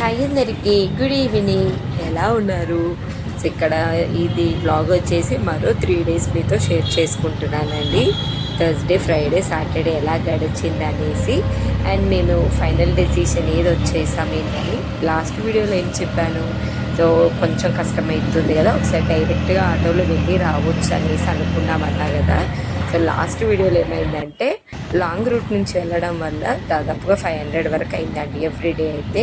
Hi అందరికి good evening. ఎలా ఉన్నారు? ఇక్కడ ఇది బ్లాగ్ వచ్చేసి మరో త్రీ డేస్ మీతో షేర్ చేసుకుంటున్నానండి. థర్స్డే ఫ్రైడే సాటర్డే ఎలా గడిచింది అనేసి అండ్ నేను ఫైనల్ డెసిషన్ ఏది వచ్చేసాం ఏంటని లాస్ట్ వీడియోలో ఏం చెప్పాను? సో కొంచెం కష్టమవుతుంది కదా ఒకసారి డైరెక్ట్గా ఆటోలో వెళ్ళి రావచ్చు అనేసి అనుకున్నామన్నా కదా. సో లాస్ట్ వీడియోలో ఏమైందంటే లాంగ్ రూట్ నుంచి వెళ్ళడం వల్ల దాదాపుగా ఫైవ్ హండ్రెడ్ వరకు అయిందండి ఎవ్రీ డే అయితే.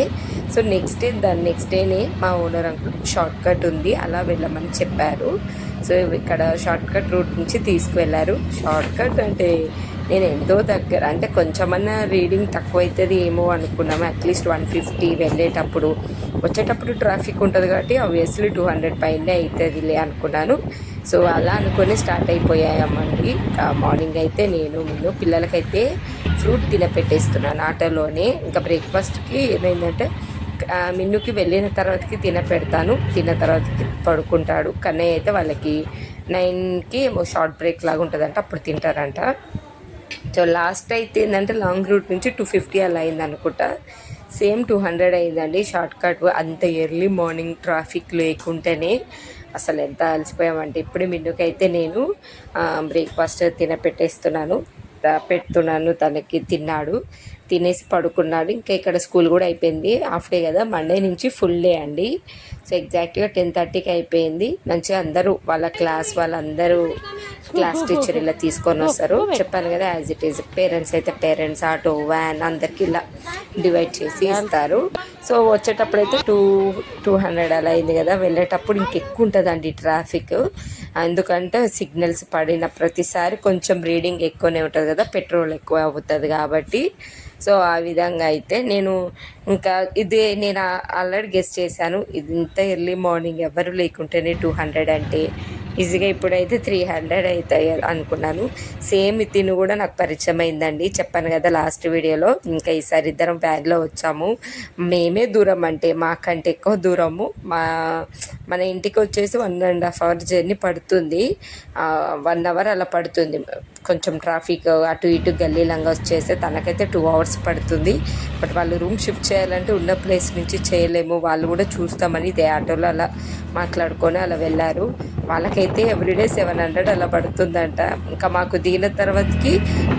సో నెక్స్ట్ డే దాని నెక్స్ట్ డేనే మా ఓనర్ అంకుల్ షార్ట్ కట్ ఉంది అలా వెళ్ళమని చెప్పారు. సో ఇక్కడ షార్ట్ కట్ రూట్ నుంచి తీసుకువెళ్ళారు. షార్ట్ కట్ అంటే నేను ఎంతో దగ్గర అంటే కొంచెమన్నా రీడింగ్ తక్కువ అవుతుంది ఏమో అనుకున్నాము అట్లీస్ట్ వన్ ఫిఫ్టీ వెళ్ళేటప్పుడు. వచ్చేటప్పుడు ట్రాఫిక్ ఉంటుంది కాబట్టి ఆబ్వియస్లీ టూ హండ్రెడ్ పైనే అవుతుందిలే అనుకున్నాను. సో అలా అనుకొని స్టార్ట్ అయిపోయామండి మార్నింగ్ అయితే నేను ముందు పిల్లలకైతే ఫ్రూట్ తినపెట్టేస్తున్నాను ఆటోలోనే. ఇంకా బ్రేక్ఫాస్ట్కి ఏమైందంటే మిన్నుకి వెళ్ళిన తర్వాతకి తినపెడతాను. తిన్న తర్వాతకి పడుకుంటాడు. కన్నయ్య అయితే వాళ్ళకి నైన్కి ఏమో షార్ట్ బ్రేక్ లాగా ఉంటుందంట అప్పుడు తింటారంట. సో లాస్ట్ అయితే ఏంటంటే లాంగ్ రూట్ నుంచి టూ ఫిఫ్టీ అలా అయింది అనుకుంటా సేమ్ టూ హండ్రెడ్ అయిందండి షార్ట్ కట్ అంత ఎర్లీ మార్నింగ్ ట్రాఫిక్ లేకుంటేనే అసలు ఎంత అలసిపోయామంటే ఇప్పుడు మిన్నుకైతే నేను బ్రేక్ఫాస్ట్ తినపెట్టేస్తున్నాను. పెడుతున్నాను తనకి తిన్నాడు. తినేసి పడుకున్నాడు. ఇంకా ఇక్కడ స్కూల్ కూడా అయిపోయింది. హాఫ్ డే కదా. మండే నుంచి ఫుల్ డే అండి. సో ఎగ్జాక్ట్గా టెన్ థర్టీకి అయిపోయింది. మంచిగా అందరూ వాళ్ళ క్లాస్ వాళ్ళందరూ క్లాస్ టీచర్ ఇలా తీసుకొని వస్తారు. చెప్పాను కదా యాజ్ ఇట్ ఈస్ పేరెంట్స్ అయితే పేరెంట్స్ ఆటో వ్యాన్ అందరికి ఇలా డివైడ్ చేసి ఇస్తారు. సో వచ్చేటప్పుడు అయితే టూ టూ హండ్రెడ్ అలా అయింది కదా. వెళ్ళేటప్పుడు ఇంకెక్కువ ఉంటుందండి ట్రాఫిక్ ఎందుకంటే సిగ్నల్స్ పడిన ప్రతిసారి కొంచెం రీడింగ్ ఎక్కువనే ఉంటుంది కదా పెట్రోల్ ఎక్కువ అవుతుంది కాబట్టి. సో ఆ విధంగా అయితే నేను ఇంకా ఇది నేను ఆల్రెడీ గెస్ట్ చేశాను. ఇది ఇంత ఎర్లీ మార్నింగ్ ఎవరు లేకుంటేనే టూ హండ్రెడ్ అంటే ఈజీగా ఇప్పుడైతే త్రీ హండ్రెడ్ అవుతాయి అనుకున్నాను. సేమ్ తిను కూడా నాకు పరిచయం అయిందండి. చెప్పాను కదా లాస్ట్ వీడియోలో ఇంకా ఈసారి ఇద్దరం బ్యాగ్లో వచ్చాము. మేమే దూరం అంటే మాకంటే ఎక్కువ దూరము. మా మన ఇంటికి వచ్చేసి one and half hour journey పడుతుంది. వన్ అవర్ అలా పడుతుంది. కొంచెం ట్రాఫిక్ అటు ఇటు గల్లీలంగా వచ్చేస్తే తనకైతే టూ అవర్స్ పడుతుంది. బట్ వాళ్ళు రూమ్ షిఫ్ట్ చేయాలంటే ఉన్న ప్లేస్ నుంచి చేయలేము. వాళ్ళు కూడా చూస్తామని ఇదే ఆటోలో అలా మాట్లాడుకొని అలా వెళ్ళారు. వాళ్ళకైతే అయితే ఎవ్రీడే సెవెన్ హండ్రెడ్ అలా పడుతుందంట. ఇంకా మాకు దిగిన తర్వాతకి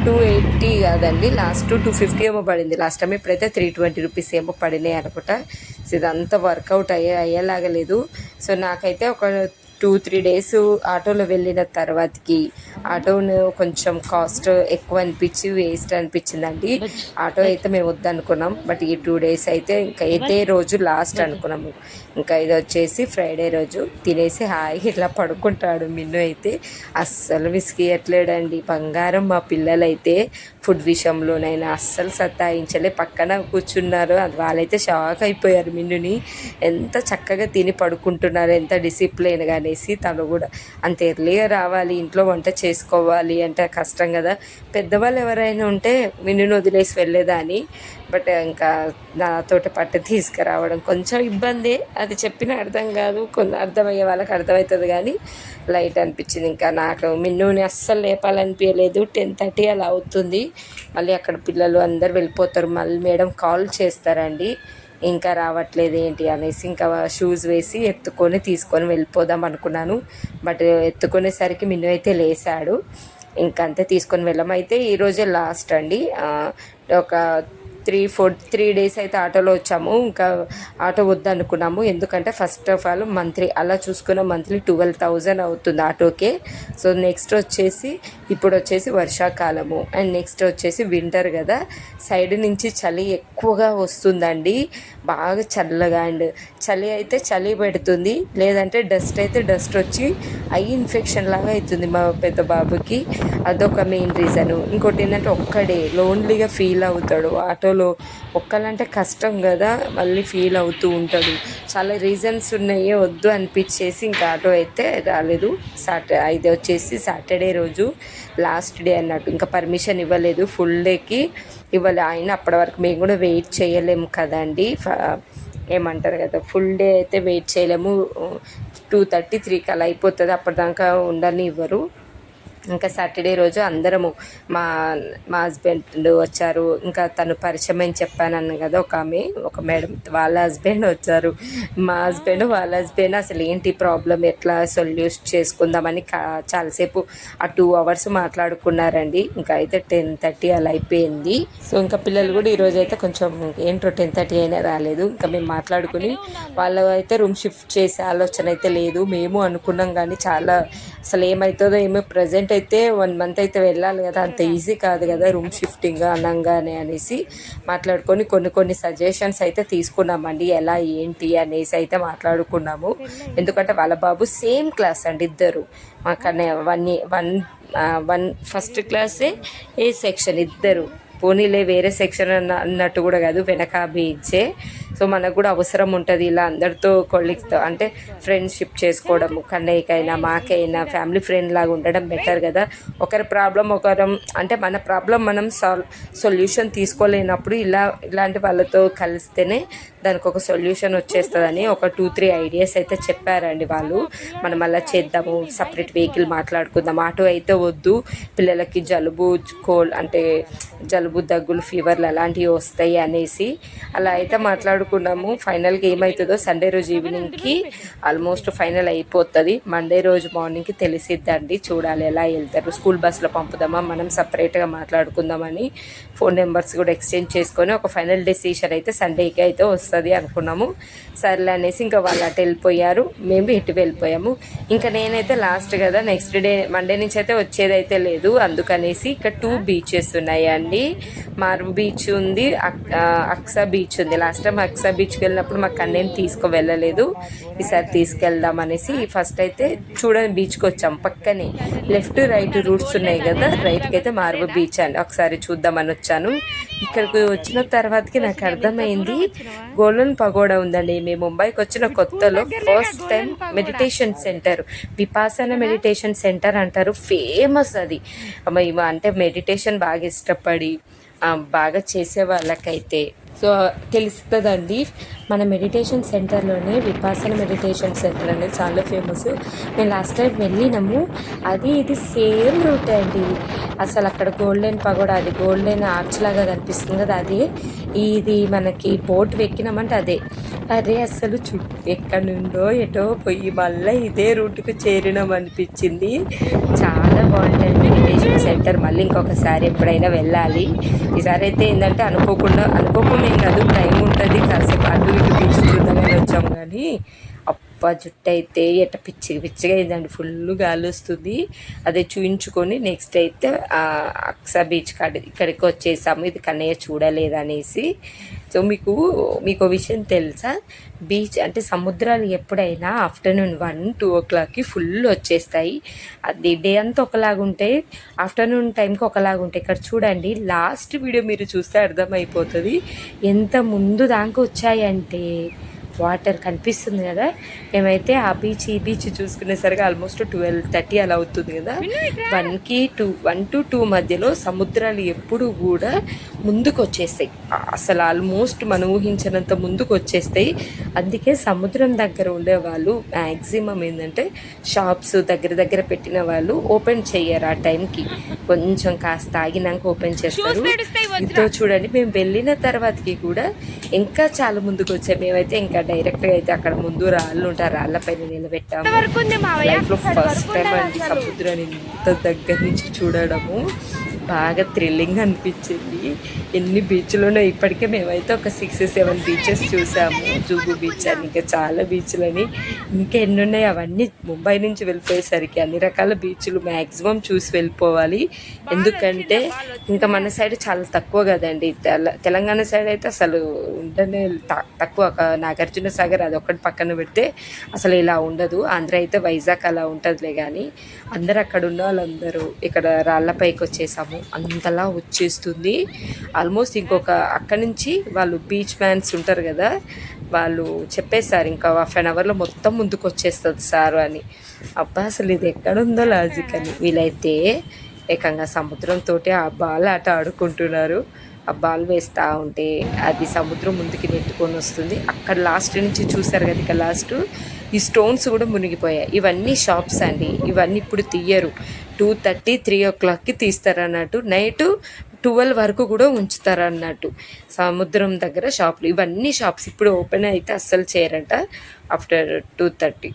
టూ ఎయిటీ కాదండి లాస్ట్ టూ ఫిఫ్టీ ఏమో పడింది. లాస్ట్ టైం ఇప్పుడైతే త్రీ ట్వంటీ రూపీస్ ఏమో పడినాయి అనుకుంటా. సో ఇదంతా వర్కౌట్ అయ్యే అయ్యేలాగా లేదు. సో నాకైతే ఒక టూ త్రీ డేస్ ఆటోలో వెళ్ళిన తర్వాతకి ఆటోను కొంచెం కాస్ట్ ఎక్కువ అనిపించి వేస్ట్ అనిపించిందండి. ఆటో అయితే మేము వద్దనుకున్నాం. బట్ ఈ టూ డేస్ అయితే ఇంకా ఇదే రోజు లాస్ట్ అనుకున్నాము. ఇంకా ఇది వచ్చేసి ఫ్రైడే రోజు తినేసి హాయిగా ఇట్లా పడుకుంటాడు మిన్ను అయితే. అస్సలు విసిగియట్లేడండి. బంగారం మా పిల్లలైతే ఫుడ్ విషయంలోనైనా అస్సలు సతాయించలే. పక్కన కూర్చున్నారు. అది వాళ్ళైతే షాక్ అయిపోయారు మిన్నుని. ఎంత చక్కగా తిని పడుకుంటున్నారు. ఎంత డిసిప్లిన్గా అనేసి తను కూడా అంత ఎర్లీగా రావాలి ఇంట్లో వంట చేసుకోవాలి అంటే కష్టం కదా. పెద్దవాళ్ళు ఎవరైనా ఉంటే మిన్నును వదిలేసి వెళ్ళేదాన్ని. బట్ ఇంకా నాతోటి పట్టు తీసుకురావడం కొంచెం ఇబ్బంది. అది చెప్పిన అర్థం కాదు కొంత అర్థమయ్యే వాళ్ళకి అర్థమవుతుంది కానీ లైట్ అనిపించింది. ఇంకా నాకు మిన్నుని అస్సలు లేపాలనిపించలేదు. టెన్ థర్టీ అలా అవుతుంది. మళ్ళీ అక్కడ పిల్లలు అందరు వెళ్ళిపోతారు. మళ్ళీ మేడం కాల్ చేస్తారండి. ఇంకా రావట్లేదు ఏంటి అనేసి ఇంకా షూస్ వేసి ఎత్తుకొని తీసుకొని వెళ్ళిపోదాం అనుకున్నాను. బట్ ఎత్తుకునేసరికి మిన్ను అయితే లేసాడు. ఇంకంతే తీసుకొని వెళ్ళాం. అయితే ఈరోజే లాస్ట్ అండి. ఒక త్రీ ఫోర్ త్రీ డేస్ అయితే ఆటోలో వచ్చాము. ఇంకా ఆటో వద్దనుకున్నాము. ఎందుకంటే ఫస్ట్ ఆఫ్ ఆల్ మంత్లీ అలా చూసుకున్న మంత్లీ ట్వెల్వ్ థౌజండ్ అవుతుంది ఆటోకే. సో నెక్స్ట్ వచ్చేసి ఇప్పుడు వచ్చేసి వర్షాకాలము. అండ్ నెక్స్ట్ వచ్చేసి వింటర్ కదా. సైడ్ నుంచి చలి ఎక్కువగా వస్తుందండి. బాగా చల్లగా అండ్ చలి అయితే చలి పెడుతుంది. లేదంటే డస్ట్ అయితే డస్ట్ వచ్చి ఐ ఇన్ఫెక్షన్ లాగా అవుతుంది మా పెద్ద బాబుకి. అదొక మెయిన్ రీజను ఇంకోటి ఏంటంటే ఒక్కడే లోన్లీగా ఫీల్ అవుతాడు. ఆటోలో ఒక్కలంటే కష్టం కదా మళ్ళీ ఫీల్ అవుతూ ఉంటాడు. చాలా రీజన్స్ ఉన్నాయి వద్దు అనిపించేసి ఇంకా ఆటో అయితే రాలేదు. సాటర్ ఇది వచ్చేసి సాటర్డే రోజు లాస్ట్ డే అన్నట్టు. ఇంకా పర్మిషన్ ఇవ్వలేదు ఫుల్ డేకి ఇవ్వాలి. ఆయన అప్పటి వరకు మేము కూడా వెయిట్ చేయలేము కదండి. ఫ- ఏమంటారు కదా ఫుల్ డే అయితే వెయిట్ చేయలేము. టూ థర్టీ త్రీకి అలా అయిపోతుంది. అప్పటిదాకా ఉండని ఇవ్వరు ఇంకా సాటర్డే రోజు అందరము మా మా హస్బెండ్ వచ్చారు. ఇంకా తను పరిచయం అని చెప్పాను కదా ఒక ఆమె ఒక మేడం వాళ్ళ హస్బెండ్ వచ్చారు. మా హస్బెండ్ వాళ్ళ హస్బెండ్ అసలు ఏంటి ప్రాబ్లం ఎట్లా సొల్యూషన్ చేసుకుందామని చాలాసేపు ఆ టూ అవర్స్ మాట్లాడుకున్నారండి. ఇంకా అయితే టెన్ థర్టీ అలా అయిపోయింది. సో ఇంకా పిల్లలు కూడా ఈరోజు అయితే కొంచెం ఏంటో టెన్ థర్టీ అయినా రాలేదు. ఇంకా మేము మాట్లాడుకుని వాళ్ళు అయితే రూమ్ షిఫ్ట్ చేసే ఆలోచన అయితే లేదు. మేము అనుకున్నాం కానీ చాలా అసలు ఏమవుతుందో ఏమో ప్రజెంట్ అయితే వన్ మంత్ అయితే వెళ్ళాలి కదా. అంత ఈజీ కాదు కదా రూమ్ షిఫ్టింగ్ అనగానే అనేసి మాట్లాడుకొని కొన్ని కొన్ని సజెషన్స్ అయితే తీసుకున్నామండి. ఎలా ఏంటి అనేసి అయితే మాట్లాడుకున్నాము. ఎందుకంటే వాళ్ళ బాబు సేమ్ క్లాస్ అండి ఇద్దరు. మాకనే వన్ వన్ వన్ ఫస్ట్ క్లాసే ఏ సెక్షన్ ఇద్దరు. పోనీలే వేరే సెక్షన్ అన్న అన్నట్టు కూడా కాదు వెనక బీచే సో మనకు కూడా అవసరం ఉంటుంది ఇలా అందరితో కొలీగ్స్తో అంటే ఫ్రెండ్షిప్ చేసుకోవడము కన్నయ్యకైనా మాకైనా ఫ్యామిలీ ఫ్రెండ్ లాగా ఉండడం బెటర్ కదా. ఒకరి ప్రాబ్లం ఒకరం అంటే మన ప్రాబ్లం మనం సాల్వ్ సొల్యూషన్ తీసుకోలేనప్పుడు ఇలా ఇలాంటి వాళ్ళతో కలిస్తేనే దానికి ఒక సొల్యూషన్ వచ్చేస్తుందని ఒక టూ త్రీ ఐడియాస్ అయితే చెప్పారండి వాళ్ళు. మనం అలా చేద్దాము సపరేట్ వెహికల్ మాట్లాడుకుందాం ఆటో అయితే వద్దు పిల్లలకి జలుబు కోల్ అంటే జలుబు దగ్గులు ఫీవర్లు అలాంటివి వస్తాయి అనేసి అలా అయితే మాట్లాడుకున్నాము. ఫైనల్గా ఏమవుతుందో సండే రోజు ఈవినింగ్కి ఆల్మోస్ట్ ఫైనల్ అయిపోతుంది. మండే రోజు మార్నింగ్కి తెలిసిద్దండి. చూడాలి ఎలా వెళ్తారు. స్కూల్ బస్సులో పంపుదామా? మనం సపరేట్గా మాట్లాడుకుందామని ఫోన్ నెంబర్స్ కూడా ఎక్స్చేంజ్ చేసుకొని ఒక ఫైనల్ డెసిషన్ అయితే సండేకి అయితే వస్తుంది అనుకున్నాము. సర్లే అనేసి ఇంకా వాళ్ళు అటు వెళ్ళిపోయారు. మేము ఇటు వెళ్ళిపోయాము. ఇంకా నేనైతే లాస్ట్ కదా నెక్స్ట్ డే మండే నుంచి అయితే వచ్చేదైతే లేదు. అందుకనేసి ఇక్కడ టూ బీచెస్ ఉన్నాయండి. మార్వ్ బీచ్ ఉంది అక్- అక్సా బీచ్ ఉంది. లాస్ట్ టైం అక్సా బీచ్కి వెళ్ళినప్పుడు మాకు కన్నేం తీసుకు వెళ్ళలేదు ఈసారి తీసుకెళ్దాం అనేసి ఫస్ట్ అయితే చూడండి బీచ్కి వచ్చాం. పక్కనే లెఫ్ట్ రైట్ రూట్స్ ఉన్నాయి కదా రైట్కి అయితే మార్బు బీచ్ అండి. ఒకసారి చూద్దామని వచ్చాను. ఇక్కడికి వచ్చిన తర్వాతకి నాకు అర్థమైంది గోల్డెన్ పగోడా ఉందండి. మేము ముంబైకి వచ్చిన కొత్తలో first time meditation centre Vipassana meditation centre అంటారు. ఫేమస్ అది. అమ్మ అంటే మెడిటేషన్ బాగా ఇష్టపడి బాగా చేసే వాళ్ళకైతే సో తెలుస్తుందండి. మన మెడిటేషన్ సెంటర్లోనే విపాసన మెడిటేషన్ సెంటర్ అనేది చాలా ఫేమస్. నేను లాస్ట్ టైం వెళ్ళినాము. అది ఇది సేమ్ రూట్ అండి. అసలు అక్కడ గోల్డెన్ పగోడ అది గోల్డెన్ ఆర్చ్ లాగా కనిపిస్తుంది కదా అదే. ఇది మనకి బోట్ ఎక్కినామంటే అదే. అదే అసలు చు ఎక్కడి నుండో ఎటో పోయి మళ్ళీ ఇదే రూట్కు చేరినాం అనిపించింది చాలా బాగుంటుంది మెడిటేషన్ సెంటర్ మళ్ళీ ఇంకొకసారి ఎప్పుడైనా వెళ్ళాలి. ఈసారి అయితే ఏంటంటే అనుకోకుండా అనుకోకుండా ఏం కాదు టైం ఉంటుంది. కాసేపు అటు ఇటు బీచ్ చూద్దామని వచ్చాం కానీ అప్ప జుట్టు అయితే ఎట్ట పిచ్చిగా పిచ్చిగా అయిందండి. ఫుల్ గాలి వస్తుంది. అదే చూయించుకొని నెక్స్ట్ అయితే అక్సా బీచ్ కాడ ఇక్కడికి వచ్చేసాము. ఇది కన్నయ్య చూడలేదనేసి. సో మీకు మీకు విషయం తెలుసా? బీచ్ అంటే సముద్రాలు ఎప్పుడైనా ఆఫ్టర్నూన్ వన్ టూ ఓ క్లాక్కి ఫుల్ వచ్చేస్తాయి. అది డే అంతా ఒకలాగా ఆఫ్టర్నూన్ టైంకి ఒకలాగా ఇక్కడ చూడండి లాస్ట్ వీడియో మీరు చూస్తే అర్థమైపోతుంది. ఎంత ముందు దాకా వచ్చాయంటే వాటర్ కనిపిస్తుంది కదా? మేమైతే ఆ బీచ్ ఈ బీచ్ చూసుకునేసరికి ఆల్మోస్ట్ ట్వెల్వ్ థర్టీ అలా అవుతుంది కదా. వన్కి టూ వన్ టు టూ మధ్యలో సముద్రాలు ఎప్పుడు కూడా ముందుకు వచ్చేస్తాయి అసలు ఆల్మోస్ట్ మనం ఊహించినంత ముందుకు వచ్చేస్తాయి అందుకే సముద్రం దగ్గర ఉండేవాళ్ళు మ్యాక్సిమం ఏంటంటే షాప్స్ దగ్గర దగ్గర పెట్టిన వాళ్ళు ఓపెన్ చెయ్యరు ఆ టైంకి కొంచెం కాస్త ఆగినాక ఓపెన్ చేస్తారు. ఇంతో చూడండి మేము వెళ్ళిన తర్వాతకి కూడా ఇంకా చాలా ముందుకు వచ్చాయి మేమైతే ఇంకా డైరెక్ట్గా అయితే అక్కడ ముందు రాళ్ళు ఉంటారు రాళ్ళ పైన నిలబెట్టాము. లైఫ్లో ఫస్ట్ టైం అండి సముద్రాన్ని ఇంత దగ్గర నుంచి చూడడము. బాగా థ్రిల్లింగ్ అనిపించింది. ఎన్ని బీచ్లు ఇప్పటికే మేమైతే ఒక సిక్స్ సెవెన్ బీచెస్ చూసాము. జూగు బీచ్ అని ఇంకా చాలా బీచ్లని ఇంకా ఎన్ని ఉన్నాయి అవన్నీ ముంబై నుంచి వెళ్ళిపోయేసరికి అన్ని రకాల బీచ్లు మ్యాక్సిమం చూసి వెళ్ళిపోవాలి. ఎందుకంటే ఇంకా మన సైడ్ చాలా తక్కువ కదండి. తెల తెలంగాణ సైడ్ అయితే అసలు ఉండనే తక్కువ. నాగార్జున సాగర్ అది ఒకటి పక్కన పెడితే అసలు ఇలా ఉండదు. ఆంధ్ర అయితే వైజాగ్ అలా ఉంటుందిలే కానీ అందరు అక్కడ ఉన్న వాళ్ళందరూ ఇక్కడ రాళ్ళపైకి వచ్చేసాము. అంతలా వచ్చేస్తుంది. ఆల్మోస్ట్ ఇంకొక అక్కడి నుంచి వాళ్ళు బీచ్ మ్యాన్స్ ఉంటారు కదా వాళ్ళు చెప్పేశారు ఇంకా హాఫ్ అన్ అవర్లో మొత్తం ముందుకు వచ్చేస్తుంది సార్ అని. అబ్బా అసలు ఇది ఎక్కడుందో లాజిక్ అని. వీలైతే ఏకంగా సముద్రంతో ఆ బాల్ ఆట ఆడుకుంటున్నారు. ఆ బాల్ వేస్తూ ఉంటే అది సముద్రం ముందుకి నెట్టుకొని వస్తుంది. అక్కడ లాస్ట్ నుంచి చూసారు కదా ఇక లాస్ట్ ఈ స్టోన్స్ కూడా మునిగిపోయాయి. ఇవన్నీ షాప్స్ అండి. ఇవన్నీ ఇప్పుడు తీయరు. టూ థర్టీ త్రీ ఓ క్లాక్కి తీస్తారన్నట్టు. నైట్ ట్వెల్వ్ వరకు కూడా ఉంచుతారు అన్నట్టు సముద్రం దగ్గర షాపులు. ఇవన్నీ షాప్స్ ఇప్పుడు ఓపెన్ అయితే అస్సలు చేయరంట after two thirty.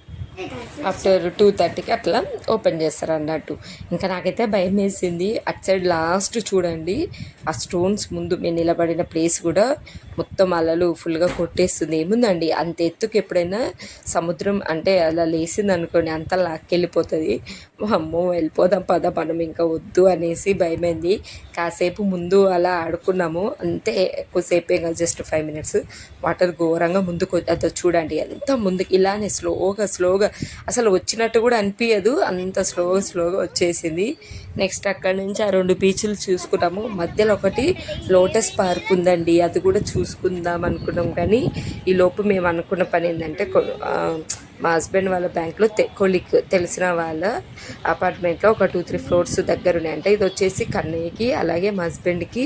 After two థర్టీకి అట్లా ఓపెన్ చేస్తారు అన్నట్టు. ఇంకా నాకైతే భయం వేసింది. అటు సైడ్ లాస్ట్ చూడండి ఆ స్టోన్స్ ముందు మేము నిలబడిన ప్లేస్ కూడా మొత్తం అలలు ఫుల్గా కొట్టేస్తుంది. ఏముందండి? అంత ఎత్తుకు ఎప్పుడైనా సముద్రం అంటే అలా లేసింది అనుకోండి అంత లాక్కెళ్ళిపోతుంది. అమ్మో వెళ్ళిపోదాం పద మనం ఇంకా వద్దు అనేసి భయమైంది. కాసేపు ముందు అలా ఆడుకున్నాము. అంతే ఎక్కువసేపు ఇంకా జస్ట్ ఫైవ్ మినిట్స్ వాటర్ ఘోరంగా ముందుకు అదో చూడండి ఎంత ముందుకు ఇలానే స్లోగా స్లోగా అసలు వచ్చినట్టు కూడా అనిపించదు అంత స్లోగా స్లోగా వచ్చేసింది. నెక్స్ట్ అక్కడ నుంచి ఆ రెండు బీచ్లు చూసుకున్నాము మధ్యలో ఒకటి లోటస్ పార్క్ ఉందండి. అది కూడా చూసుకుందాం అనుకున్నాం. కానీ ఈ లోపు మేము అనుకున్న పని ఏంటంటే మా హస్బెండ్ వాళ్ళ బ్యాంక్లో తె కొలిక్ తెలిసిన వాళ్ళ అపార్ట్మెంట్లో ఒక టూ త్రీ ఫ్లోర్స్ దగ్గర ఉన్నాయి. అంటే ఇది వచ్చేసి కన్నయ్యకి అలాగే మా హస్బెండ్కి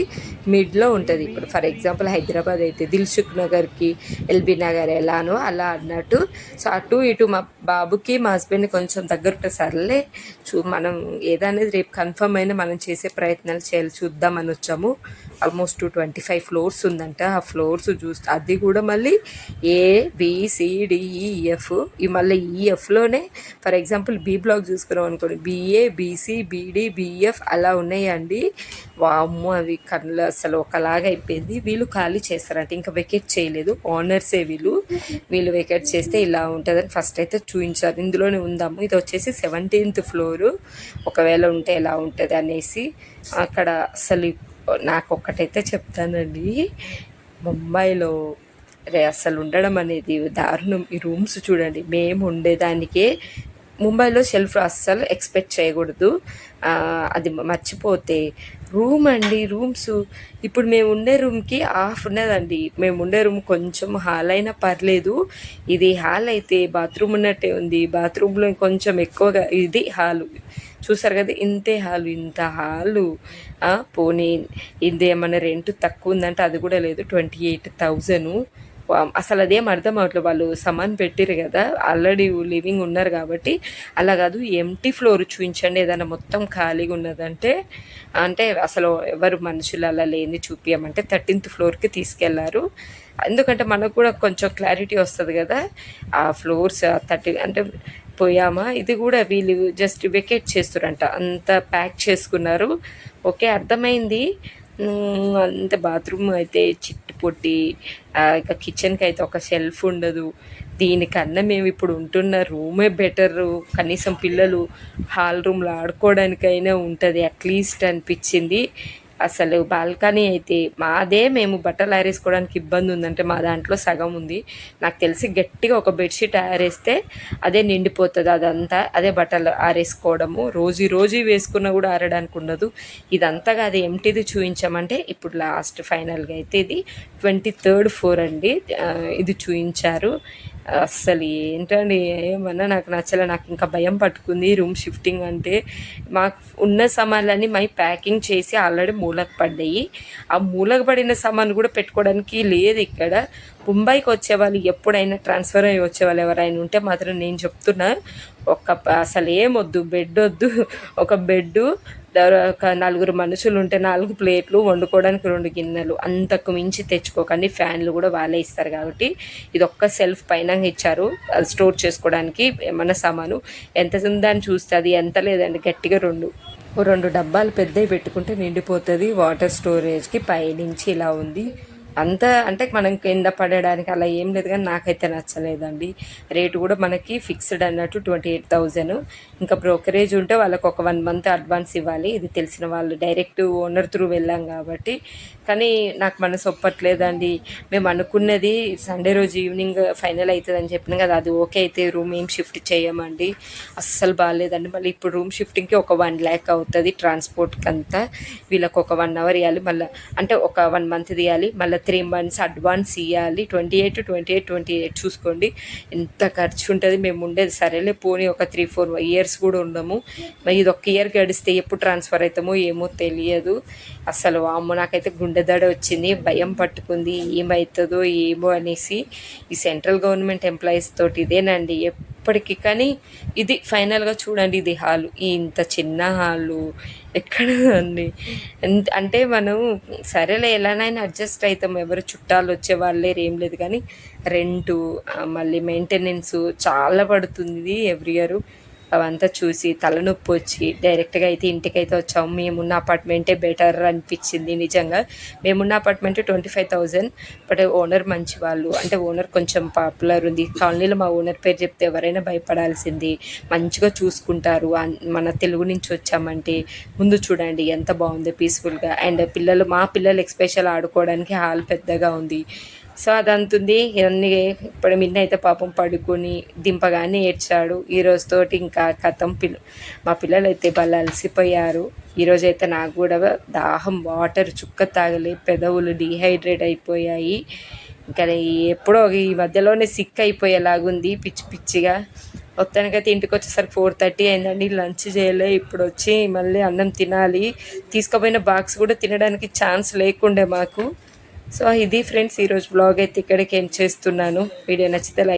మిడ్లో ఉంటుంది. ఇప్పుడు ఫర్ ఎగ్జాంపుల్ హైదరాబాద్ అయితే దిల్సుఖ్ నగర్కి ఎల్బీ నగర్ ఎలానో అలా అన్నట్టు. సో అటు ఇటు మా బాబుకి మా హస్బెండ్ కొంచెం దగ్గర ఉంటే సర్లే చూ మనం ఏదనేది రేపు కన్ఫర్మ్ అయినా మనం చేసే ప్రయత్నాలు చేయాలి చూద్దామని వచ్చాము. ఆల్మోస్ట్ ట్వంటీ ఫైవ్ ఫ్లోర్స్ ఉందంట. ఆ ఫ్లోర్స్ చూస్తే అది కూడా మళ్ళీ A B C D E F ఈ మళ్ళీ ఈఎఫ్లోనే ఫర్ ఎగ్జాంపుల్ బీ బ్లాక్ చూసుకున్నాం అనుకోండి. బీఏ బీసీ బీడీ బీఎఫ్ అలా ఉన్నాయండి. వామ్మో అవి కళ్ళు అసలు ఒకలాగా అయిపోయింది. వీళ్ళు ఖాళీ చేస్తారంట. ఇంకా వెకెట్ చేయలేదు. ఓనర్సే వీళ్ళు. వీళ్ళు వెకెట్ చేస్తే ఇలా ఉంటుందని ఫస్ట్ అయితే చూపించారు. ఇందులోనే ఉందాము ఇది వచ్చేసి సెవెంటీన్త్ ఫ్లోరు ఒకవేళ ఉంటే ఎలా ఉంటుంది అనేసి అక్కడ అసలు నాకు ఒక్కటైతే చెప్తానండి. ముంబైలో రే అసలు ఉండడం అనేది దారుణం. ఈ రూమ్స్ చూడండి మేము ఉండేదానికే ముంబైలో షెల్ఫ్ అస్సలు ఎక్స్పెక్ట్ చేయకూడదు. అది మర్చిపోతే. రూమ్ అండి రూమ్స్. ఇప్పుడు మేము ఉండే రూమ్కి హాఫ్ ఉన్నదండి. మేము ఉండే రూమ్ కొంచెం హాల్ అయినా పర్లేదు. ఇది హాల్ అయితే బాత్రూమ్ ఉన్నట్టే ఉంది. బాత్రూంలో కొంచెం ఎక్కువగా ఇది హాలు. చూసారు కదా ఇంతే హాలు ఇంత హాలు. పోనీ ఇది ఏమన్నా రెంట్ తక్కువ ఉందంటే అది కూడా లేదు. Twenty eight thousand. అసలు అదేం అర్థం అవట్లేదు. వాళ్ళు సమాన్ పెట్టిరు కదా ఆల్రెడీ లివింగ్ ఉన్నారు కాబట్టి. అలా కాదు ఎంటీ ఫ్లోర్ చూపించండి. ఏదైనా మొత్తం ఖాళీగా ఉన్నదంటే అంటే అసలు ఎవరు మనుషులు అలా లేని చూపించమంటే థర్టీన్త్ ఫ్లోర్కి తీసుకెళ్ళారు. ఎందుకంటే మనకు కూడా కొంచెం క్లారిటీ వస్తుంది కదా ఆ ఫ్లోర్స్ థర్టీ అంటే పోయామా? ఇది కూడా వీళ్ళు జస్ట్ వెకేట్ చేస్తురంట అంత ప్యాక్ చేసుకున్నారు. ఓకే అర్థమైంది. అంత బాత్రూమ్ అయితే చిక్ పొట్టి ఆ, ఇక కిచెన్కి అయితే ఒక షెల్ఫ్ ఉండదు. దీనికన్నా మేము ఇప్పుడు ఉంటున్న రూమే బెటరు కనీసం పిల్లలు హాల్ రూమ్లో ఆడుకోవడానికైనా ఉంటుంది అట్లీస్ట్ అనిపించింది. అసలు బాల్కనీ అయితే మాదే మేము బట్టలు ఆరేసుకోవడానికి ఇబ్బంది ఉందంటే మా దాంట్లో సగం ఉంది. నాకు తెలిసి గట్టిగా ఒక బెడ్షీట్ ఆరేస్తే అదే నిండిపోతుంది అదంతా. అదే బట్టలు ఆరేసుకోవడము. రోజు రోజు వేసుకున్నా కూడా ఆరడానికి ఉండదు. ఇదంతగా అది ఎంటిది చూపించామంటే ఇప్పుడు లాస్ట్ ఫైనల్గా అయితే ఇది ట్వంటీ థర్డ్ ఫోర్ అండి. ఇది చూపించారు అస్సలు ఏంటండి? ఏమన్నా నాకు నచ్చలే నాకు ఇంకా భయం పట్టుకుంది రూమ్ షిఫ్టింగ్ అంటే. మాకు ఉన్న సామాన్లన్నీ మై ప్యాకింగ్ చేసి ఆల్రెడీ మూలకు పడ్డాయి. ఆ మూలకు పడిన సామాన్లు కూడా పెట్టుకోవడానికి లేదు ఇక్కడ. ముంబైకి వచ్చేవాళ్ళు ఎప్పుడైనా ట్రాన్స్ఫర్ అయ్యి వచ్చే వాళ్ళు ఎవరైనా ఉంటే మాత్రం నేను చెప్తున్నా ఒక అసలు ఏమొద్దు బెడ్ వద్దు ఒక బెడ్ ఒక నలుగురు మనుషులు ఉంటే నాలుగు ప్లేట్లు వండుకోవడానికి రెండు గిన్నెలు అంతకు మించి తెచ్చుకోకండి ఫ్యాన్లు కూడా వాళ్ళే ఇస్తారు కాబట్టి. ఇది ఒక్క సెల్ఫ్ పైన ఇచ్చారు అది స్టోర్ చేసుకోవడానికి ఏమన్నా సామాను. ఎంత ఉందని చూస్తే అది ఎంత లేదండి గట్టిగా రెండు. రెండు డబ్బాలు పెద్దవి పెట్టుకుంటే నిండిపోతుంది వాటర్ స్టోరేజ్కి పైనుంచి ఇలా ఉంది. అంత అంటే మనం కింద పడడానికి అలా ఏం లేదు కానీ నాకైతే నచ్చలేదండి. రేటు కూడా మనకి ఫిక్స్డ్ అన్నట్టు ట్వంటీ ఎయిట్ థౌజండ్. ఇంకా బ్రోకరేజ్ ఉంటే వాళ్ళకి ఒక వన్ మంత్ అడ్వాన్స్ ఇవ్వాలి. ఇది తెలిసిన వాళ్ళు డైరెక్ట్ ఓనర్ త్రూ వెళ్ళాం కాబట్టి. కానీ నాకు మనసు ఒప్పట్లేదండి. మేము అనుకున్నది సండే రోజు ఈవినింగ్ ఫైనల్ అవుతుంది అని చెప్పిన కదా అది ఓకే అయితే రూమ్ ఏం షిఫ్ట్ చేయమండి. అస్సలు బాగాలేదండి. మళ్ళీ ఇప్పుడు రూమ్ షిఫ్టింగ్కి ఒక వన్ ల్యాక్ అవుతుంది ట్రాన్స్పోర్ట్కి అంతా. వీళ్ళకి ఒక వన్ అవర్ ఇవ్వాలి మళ్ళీ అంటే ఒక వన్ మంత్ ఇవ్వాలి మళ్ళీ త్రీ మంత్స్ అడ్వాన్స్ ఇవ్వాలి twenty eight twenty eight twenty eight చూసుకోండి. ఎంత ఖర్చు ఉంటుంది మేము ఉండేది. సరేలే పోనీ ఒక త్రీ ఫోర్ ఇయర్స్ కూడా ఉండము. మరి ఇది ఒక ఇయర్ గడిస్తే ఎప్పుడు ట్రాన్స్ఫర్ అవుతామో ఏమో తెలియదు. అసలు అమ్మ నాకైతే గుండె దడ వచ్చింది. భయం పట్టుకుంది. ఏమవుతుందో ఏమో అనేసి ఈ సెంట్రల్ గవర్నమెంట్ ఎంప్లాయీస్ తోటి ఇదేనండి. ఇప్పటికి కానీ ఇది ఫైనల్గా చూడండి ఇది హాలు. ఇంత చిన్న హాలు. ఎక్కడ అండి? అంటే మనం సరేలే ఎలానైనా అడ్జస్ట్ అవుతాం. ఎవరు చుట్టాలు వచ్చే వాళ్ళే ఏం లేదు. కానీ రెంటు మళ్ళీ మెయింటెనెన్స్ చాలా పడుతుంది ఎవ్రీ ఇయర్ అవంతా చూసి తలనొప్పి వచ్చి డైరెక్ట్గా అయితే ఇంటికైతే వచ్చాము. మేమున్న అపార్ట్మెంటే బెటర్ అనిపించింది నిజంగా. మేమున్న apartment twenty five thousand but owner మంచి వాళ్ళు అంటే ఓనర్ కొంచెం పాపులర్ ఉంది. కాలనీలో మా ఓనర్ పేరు చెప్తే ఎవరైనా భయపడాల్సింది. మంచిగా చూసుకుంటారు. మన తెలుగు నుంచి వచ్చామంటే ముందు చూడండి ఎంత బాగుంది పీస్ఫుల్గా అండ్ పిల్లలు మా పిల్లలు ఎక్స్పెషల్ ఆడుకోవడానికి హాల్ పెద్దగా ఉంది. సో అదంతుంది. ఇవన్నీ ఇప్పుడు మిన్న అయితే పాపం పడుకొని దింపగానే ఏడ్చాడు. ఈ రోజుతోటి ఇంకా కథం పిల్ల మా పిల్లలు అయితే బాగా అలసిపోయారు. ఈరోజు అయితే నాకు కూడా దాహం వాటర్ చుక్క తాగలే పెదవులు డీహైడ్రేట్ అయిపోయాయి. ఇంకా ఎప్పుడో ఈ మధ్యలోనే సిక్ అయిపోయేలాగుంది పిచ్చి పిచ్చిగా. మొత్తానికైతే ఇంటికి వచ్చేసరికి ఫోర్ థర్టీ అయిందండి లంచ్ చేయలే ఇప్పుడు వచ్చి మళ్ళీ అన్నం తినాలి. తీసుకుపోయిన బాక్స్ కూడా తినడానికి ఛాన్స్ లేకుండే మాకు. సో ఇది ఫ్రెండ్స్ ఈరోజు బ్లాగ్ అయితే ఇక్కడికి ఏం చేస్తున్నాను. వీడియో నచ్చితే లైక్